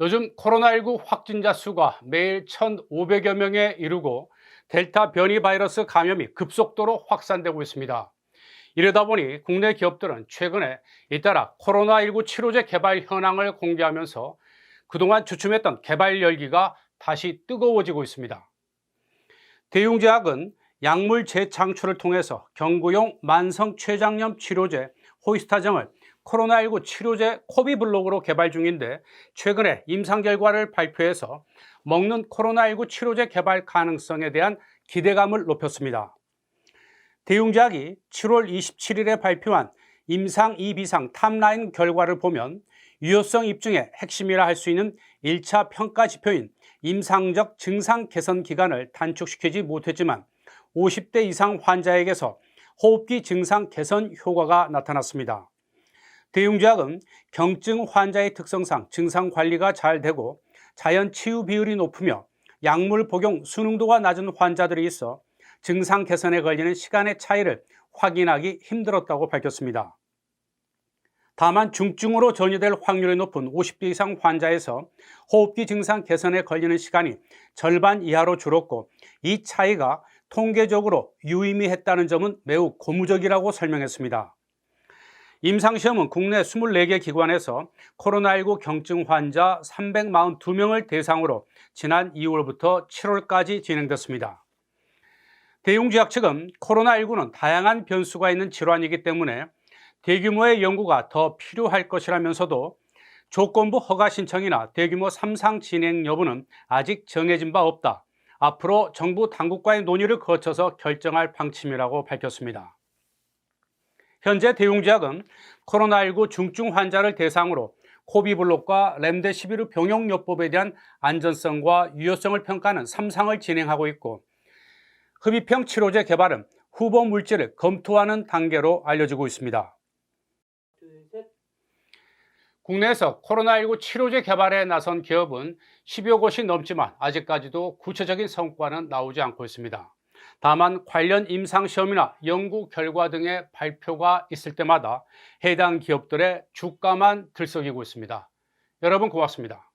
요즘 코로나19 확진자 수가 매일 1,500여 명에 이르고 델타 변이 바이러스 감염이 급속도로 확산되고 있습니다. 이러다 보니 국내 기업들은 최근에 잇따라 코로나19 치료제 개발 현황을 공개하면서 그동안 주춤했던 개발 열기가 다시 뜨거워지고 있습니다. 대웅제약은 약물 재창출을 통해서 경구용 만성 췌장염 치료제 호이스타정을 코로나19 치료제 코비블록으로 개발 중인데 최근에 임상 결과를 발표해서 먹는 코로나19 치료제 개발 가능성에 대한 기대감을 높였습니다. 대웅제약이 7월 27일에 발표한 임상 2비상 탑라인 결과를 보면 유효성 입증의 핵심이라 할 수 있는 1차 평가 지표인 임상적 증상 개선 기간을 단축시키지 못했지만 50대 이상 환자에게서 호흡기 증상 개선 효과가 나타났습니다. 대웅제약은 경증 환자의 특성상 증상 관리가 잘 되고 자연 치유 비율이 높으며 약물 복용 수능도가 낮은 환자들이 있어 증상 개선에 걸리는 시간의 차이를 확인하기 힘들었다고 밝혔습니다. 다만 중증으로 전이될 확률이 높은 50대 이상 환자에서 호흡기 증상 개선에 걸리는 시간이 절반 이하로 줄었고 이 차이가 통계적으로 유의미했다는 점은 매우 고무적이라고 설명했습니다. 임상시험은 국내 24개 기관에서 코로나19 경증 환자 342명을 대상으로 지난 2월부터 7월까지 진행됐습니다. 대웅제약 측은 코로나19는 다양한 변수가 있는 질환이기 때문에 대규모의 연구가 더 필요할 것이라면서도 조건부 허가 신청이나 대규모 3상 진행 여부는 아직 정해진 바 없다. 앞으로 정부 당국과의 논의를 거쳐서 결정할 방침이라고 밝혔습니다. 현재 대웅제약은 코로나19 중증 환자를 대상으로 코비블록과 렘데시비르 병용요법에 대한 안전성과 유효성을 평가하는 3상을 진행하고 있고 흡입형 치료제 개발은 후보 물질을 검토하는 단계로 알려지고 있습니다. 국내에서 코로나19 치료제 개발에 나선 기업은 10여 곳이 넘지만 아직까지도 구체적인 성과는 나오지 않고 있습니다. 다만 관련 임상시험이나 연구 결과 등의 발표가 있을 때마다 해당 기업들의 주가만 들썩이고 있습니다. 여러분 고맙습니다.